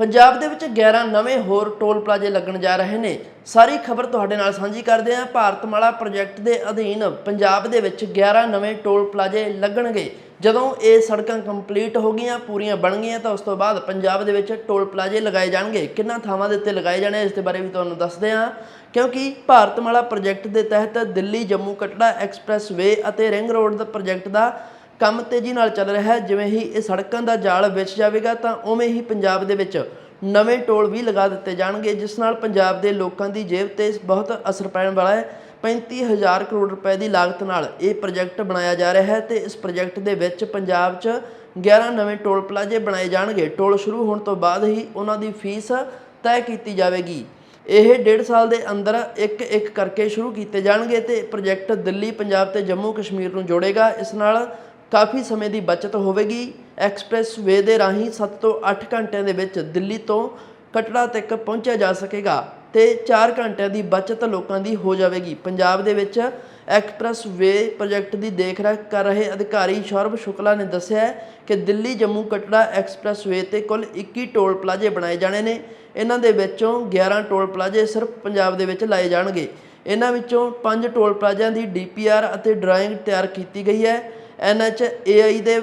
ਪੰਜਾਬ ਦੇ ਵਿੱਚ 11 ਨਵੇਂ ਹੋਰ ਟੋਲ ਪਲਾਜ਼ੇ ਲੱਗਣ ਜਾ ਰਹੇ ਨੇ। ਸਾਰੀ ਖਬਰ ਤੁਹਾਡੇ ਨਾਲ ਸਾਂਝੀ ਕਰਦੇ ਹਾਂ। ਭਾਰਤਮਾਲਾ ਪ੍ਰੋਜੈਕਟ ਦੇ ਅਧੀਨ ਪੰਜਾਬ ਦੇ ਵਿੱਚ 11 ਨਵੇਂ ਟੋਲ ਪਲਾਜ਼ੇ ਲੱਗਣਗੇ। ਜਦੋਂ ਇਹ ਸੜਕਾਂ ਕੰਪਲੀਟ ਹੋ ਗਈਆਂ, ਪੂਰੀਆਂ ਬਣ ਗਈਆਂ, ਤਾਂ ਉਸ ਤੋਂ ਬਾਅਦ ਪੰਜਾਬ ਦੇ ਵਿੱਚ ਟੋਲ ਪਲਾਜ਼ੇ ਲਗਾਏ ਜਾਣਗੇ। ਕਿੰਨਾ ਥਾਵਾਂ ਦੇ ਉੱਤੇ ਲਗਾਏ ਜਾਣੇ ਇਸ ਦੇ ਬਾਰੇ ਵੀ ਤੁਹਾਨੂੰ ਦੱਸਦੇ ਹਾਂ। ਕਿਉਂਕਿ ਭਾਰਤਮਾਲਾ ਪ੍ਰੋਜੈਕਟ ਦੇ ਤਹਿਤ ਦਿੱਲੀ ਜੰਮੂ ਕਟੜਾ ਐਕਸਪ੍ਰੈਸ ਵੇ ਅਤੇ ਰਿੰਗ ਰੋਡ ਦਾ ਪ੍ਰੋਜੈਕਟ ਦਾ ਕੰਮ ਤੇਜ਼ੀ ਨਾਲ ਚੱਲ ਰਿਹਾ ਹੈ, ਜਿਵੇਂ ਹੀ ਇਹ ਸੜਕਾਂ ਦਾ ਜਾਲ ਵਿਛ ਜਾਵੇਗਾ, ਤਾਂ ਉਵੇਂ ਹੀ ਪੰਜਾਬ ਦੇ ਵਿੱਚ ਨਵੇਂ ਟੋਲ ਵੀ ਲਗਾ ਦਿੱਤੇ ਜਾਣਗੇ, ਜਿਸ ਨਾਲ ਪੰਜਾਬ ਦੇ ਲੋਕਾਂ ਦੀ ਜੇਬ ਤੇ ਬਹੁਤ ਅਸਰ ਪੈਣ ਵਾਲਾ ਹੈ। 35000 ਕਰੋੜ ਰੁਪਏ ਦੀ ਲਾਗਤ ਨਾਲ ਇਹ ਪ੍ਰੋਜੈਕਟ ਬਣਾਇਆ ਜਾ ਰਿਹਾ ਹੈ ਤੇ ਇਸ ਪ੍ਰੋਜੈਕਟ ਦੇ ਵਿੱਚ ਪੰਜਾਬ 'ਚ 11 ਨਵੇਂ ਟੋਲ ਪਲਾਜ਼ੇ ਬਣਾਏ ਜਾਣਗੇ। ਟੋਲ ਸ਼ੁਰੂ ਹੋਣ ਤੋਂ ਬਾਅਦ ਹੀ ਉਹਨਾਂ ਦੀ ਫੀਸ ਤੈਅ ਕੀਤੀ ਜਾਵੇਗੀ। ਇਹ ਡੇਢ ਸਾਲ ਦੇ ਅੰਦਰ ਇੱਕ ਇੱਕ ਕਰਕੇ ਸ਼ੁਰੂ ਕੀਤੇ ਜਾਣਗੇ ਤੇ ਪ੍ਰੋਜੈਕਟ ਦਿੱਲੀ, ਪੰਜਾਬ ਤੇ ਜੰਮੂ ਕਸ਼ਮੀਰ ਨੂੰ ਜੋੜੇਗਾ। ਇਸ ਨਾਲ ਕਾਫੀ ਸਮੇਂ ਦੀ ਬਚਤ ਹੋਵੇਗੀ। ਐਕਸਪ੍ਰੈਸ ਵੇ ਦੇ ਰਾਹੀਂ 7 ਤੋਂ 8 ਘੰਟਿਆਂ ਦੇ ਵਿੱਚ ਦਿੱਲੀ ਤੋਂ ਕਟੜਾ ਤੱਕ ਪਹੁੰਚਿਆ ਜਾ ਸਕੇਗਾ ਤੇ 4 ਘੰਟਿਆਂ ਦੀ ਬਚਤ ਲੋਕਾਂ ਦੀ ਹੋ ਜਾਵੇਗੀ। ਪੰਜਾਬ ਦੇ ਵਿੱਚ ਐਕਸਪ੍ਰੈਸ ਵੇ ਪ੍ਰੋਜੈਕਟ ਦੀ ਦੇਖਰੇਖ ਕਰ ਰਹੇ ਅਧਿਕਾਰੀ ਸ਼ੌਰਭ ਸ਼ੁਕਲਾ ਨੇ ਦੱਸਿਆ ਕਿ ਦਿੱਲੀ, ਜੰਮੂ, ਕਟੜਾ ਐਕਸਪ੍ਰੈਸ ਵੇ ਤੇ ਕੁੱਲ 21 ਟੋਲ ਪਲਾਜ਼ੇ ਬਣਾਏ ਜਾਣੇ ਨੇ। ਇਹਨਾਂ ਦੇ ਵਿੱਚੋਂ 11 ਟੋਲ ਪਲਾਜ਼ੇ ਸਿਰਫ ਪੰਜਾਬ ਦੇ ਵਿੱਚ ਲਾਏ ਜਾਣਗੇ। ਇਹਨਾਂ ਵਿੱਚੋਂ 5 ਟੋਲ ਪਲਾਜ਼ਿਆਂ ਦੀ ਡੀਪੀਆਰ ਅਤੇ ਡਰਾਇੰਗ ਤਿਆਰ ਕੀਤੀ ਗਈ ਹੈ। ਐਨਐਚਏਆਈ ਦੇ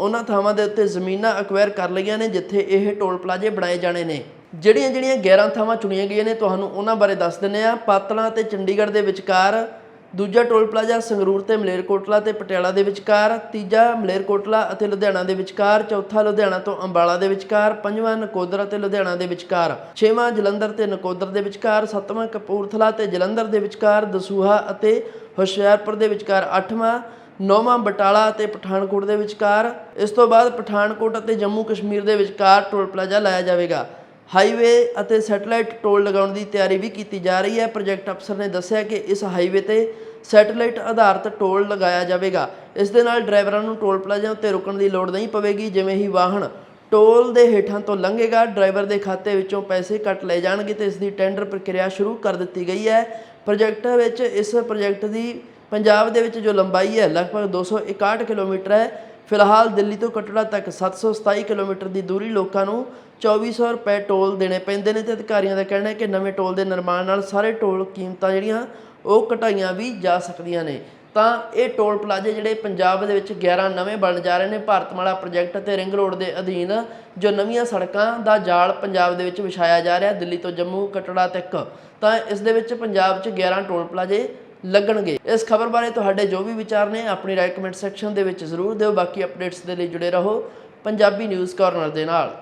ਉਹਨਾਂ ਥਾਵਾਂ ਦੇ ਉੱਤੇ ਜ਼ਮੀਨਾਂ ਅਕਵਾਇਰ ਕਰ ਲਈਆਂ ਨੇ, ਜਿੱਥੇ ਇਹ ਟੋਲ ਪਲਾਜ਼ੇ ਬਣਾਏ ਜਾਣੇ ਨੇ। ਜਿਹੜੀਆਂ ਜਿਹੜੀਆਂ 11 ਥਾਵਾਂ ਚੁਣੀਆਂ ਗਈਆਂ ਨੇ, ਤੁਹਾਨੂੰ ਉਹਨਾਂ ਬਾਰੇ ਦੱਸ ਦਿੰਨੇ ਆ ਪਾਤਲਾ ਤੇ ਚੰਡੀਗੜ੍ਹ ਦੇ ਵਿਚਕਾਰ, ਦੂਜਾ ਟੋਲ ਪਲਾਜ਼ਾ ਸੰਗਰੂਰ ਤੇ ਮਲੇਰਕੋਟਲਾ ਤੇ ਪਟਿਆਲਾ ਦੇ ਵਿਚਕਾਰ, ਤੀਜਾ ਮਲੇਰਕੋਟਲਾ ਅਤੇ ਲੁਧਿਆਣਾ ਦੇ ਵਿਚਕਾਰ, ਚੌਥਾ ਲੁਧਿਆਣਾ ਤੋਂ ਅੰਬਾਲਾ ਦੇ ਵਿਚਕਾਰ, ਪੰਜਵਾਂ ਨਕੋਦਰ ਅਤੇ ਲੁਧਿਆਣਾ ਦੇ ਵਿਚਕਾਰ, ਛੇਵਾਂ ਜਲੰਧਰ ਤੇ ਨਕੋਦਰ ਦੇ ਵਿਚਕਾਰ, ਸੱਤਵਾਂ ਕਪੂਰਥਲਾ ਤੇ ਜਲੰਧਰ ਦੇ ਵਿਚਕਾਰ, ਦਸੂਹਾ ਅਤੇ ਹੁਸ਼ਿਆਰਪੁਰ ਦੇ ਵਿਚਕਾਰ, ਅੱਠਵਾਂ ਨੌਵਾਂ ਬਟਾਲਾ ਅਤੇ ਪਠਾਨਕੋਟ ਦੇ ਵਿਚਕਾਰ, ਇਸ ਤੋਂ ਬਾਅਦ ਪਠਾਨਕੋਟ ਅਤੇ ਜੰਮੂ ਕਸ਼ਮੀਰ ਦੇ ਵਿਚਕਾਰ ਟੋਲ ਪਲਾਜ਼ਾ ਲਾਇਆ ਜਾਵੇਗਾ। ਹਾਈਵੇ ਅਤੇ ਸੈਟੇਲਾਈਟ ਟੋਲ ਲਗਾਉਣ ਦੀ ਤਿਆਰੀ ਵੀ ਕੀਤੀ ਜਾ ਰਹੀ ਹੈ। ਪ੍ਰੋਜੈਕਟ ਅਫਸਰ ਨੇ ਦੱਸਿਆ ਕਿ ਇਸ ਹਾਈਵੇ ਤੇ ਸੈਟੇਲਾਈਟ ਆਧਾਰਿਤ ਟੋਲ ਲਗਾਇਆ ਜਾਵੇਗਾ। ਇਸ ਦੇ ਨਾਲ ਡਰਾਈਵਰਾਂ ਨੂੰ ਟੋਲ ਪਲਾਜ਼ਿਆਂ ਉੱਤੇ ਰੁਕਣ ਦੀ ਲੋੜ ਨਹੀਂ ਪਵੇਗੀ, ਜਿਵੇਂ ਹੀ ਵਾਹਨ ਟੋਲ ਦੇ ਹੇਠਾਂ ਤੋਂ ਲੰਘੇਗਾ। ਡਰਾਈਵਰ ਦੇ ਖਾਤੇ ਵਿੱਚੋਂ ਪੈਸੇ ਕੱਟ ਲਏ ਜਾਣਗੇ ਤੇ ਇਸ ਦੀ ਟੈਂਡਰ ਪ੍ਰਕਿਰਿਆ ਸ਼ੁਰੂ ਕਰ ਦਿੱਤੀ ਗਈ ਹੈ। ਪ੍ਰੋਜੈਕਟ ਵਿੱਚ ਇਸ ਪ੍ਰੋਜੈਕਟ ਦੀ ਪੰਜਾਬ ਦੇ ਵਿੱਚ ਜੋ ਲੰਬਾਈ ਹੈ, ਲਗਭਗ 261 ਕਿਲੋਮੀਟਰ ਹੈ। ਫਿਲਹਾਲ ਦਿੱਲੀ ਤੋਂ ਕਟੜਾ ਤੱਕ 727 ਕਿਲੋਮੀਟਰ ਦੀ ਦੂਰੀ ਲੋਕਾਂ ਨੂੰ 2400 ਰੁਪਏ ਟੋਲ ਦੇਣੇ ਪੈਂਦੇ ਨੇ ਤੇ ਅਧਿਕਾਰੀਆਂ ਦਾ ਕਹਿਣਾ ਹੈ ਕਿ ਨਵੇਂ ਟੋਲ ਦੇ ਨਿਰਮਾਣ ਨਾਲ ਸਾਰੇ ਟੋਲ ਕੀਮਤਾਂ ਜਿਹੜੀਆਂ, ਉਹ ਘਟਾਈਆਂ ਵੀ ਜਾ ਸਕਦੀਆਂ ਨੇ। ਤਾਂ ਇਹ ਟੋਲ ਪਲਾਜ਼ੇ ਜਿਹੜੇ ਪੰਜਾਬ ਦੇ ਵਿੱਚ 11 ਨਵੇਂ ਬਣ ਜਾ ਰਹੇ ਨੇ ਭਾਰਤਮਾਲਾ ਪ੍ਰੋਜੈਕਟ ਅਤੇ ਰਿੰਗ ਰੋਡ ਦੇ ਅਧੀਨ ਜੋ ਨਵੀਆਂ ਸੜਕਾਂ ਦਾ ਜਾਲ ਪੰਜਾਬ ਦੇ ਵਿੱਚ ਵਿਛਾਇਆ ਜਾ ਰਿਹਾ ਦਿੱਲੀ ਤੋਂ ਜੰਮੂ, ਕਟੜਾ ਤੱਕ। ਤਾਂ ਇਸ ਦੇ ਵਿੱਚ ਪੰਜਾਬ 'ਚ 11 ਟੋਲ ਪਲਾਜ਼ੇ ਲੱਗਣਗੇ। ਇਸ ਖਬਰ ਬਾਰੇ ਤੁਹਾਡੇ ਜੋ ਵੀ ਵਿਚਾਰ ਨੇ ਆਪਣੀ ਰਾਏ ਕਮੈਂਟ ਸੈਕਸ਼ਨ ਦੇ ਵਿੱਚ ਜ਼ਰੂਰ ਦਿਓ। ਬਾਕੀ ਅਪਡੇਟਸ ਦੇ ਲਈ ਜੁੜੇ ਰਹੋ ਪੰਜਾਬੀ ਨਿਊਜ਼ ਕਾਰਨਰ ਦੇ ਨਾਲ।